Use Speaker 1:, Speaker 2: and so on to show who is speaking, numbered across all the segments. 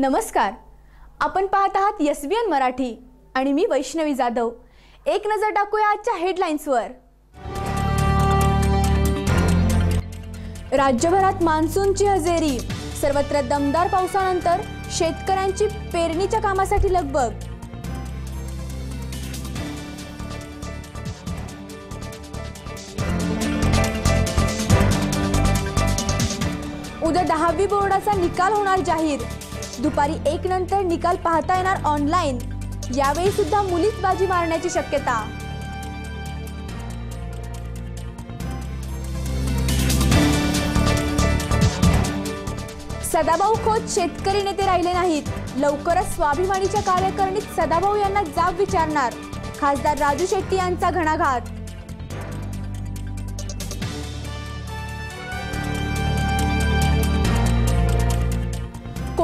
Speaker 1: नमस्कार. आपण पाहत आहात एस बी एन मराठी आणि मी वैष्णवी जाधव. एक नजर टाकूया आजच्या हेडलाईन्सवर राज्यभरात मान्सूनची हजेरी. सर्वत्र दमदार पावसानंतर शेतकऱ्यांची पेरणीच्या कामासाठी लगबग. उद्या दहावी बोर्डाचा निकाल होणार जाहीर. दुपारी एक नंतर निकाल पाहता येणार ऑनलाईन यावेळी सुद्धा मुलीच बाजी मारण्याची शक्यता. सदाभाऊ खोत शेतकरी नेते राहिले नाहीत. लवकरच स्वाभिमानीच्या कार्यकारणीत सदाभाऊ यांना जाब विचारणार. खासदार राजू शेट्टी यांचा घणाघात.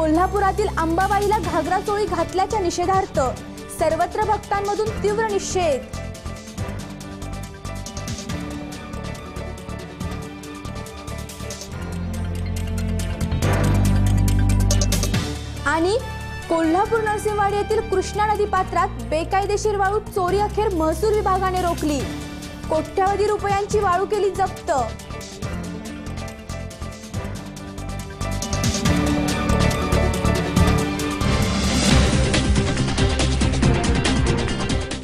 Speaker 1: कोल्हापुरातील अंबाबाईला घागरा चोळी घातल्याच्या निषेधार्थ सर्वत्र भक्तांमधून तीव्र निषेध. आणि कोल्हापूर नरसिंहवाडी येथील कृष्णा नदी पात्रात बेकायदेशीर वाळू चोरी अखेर महसूल विभागाने रोखली. कोट्यावधी रुपयांची वाळू केली जप्त.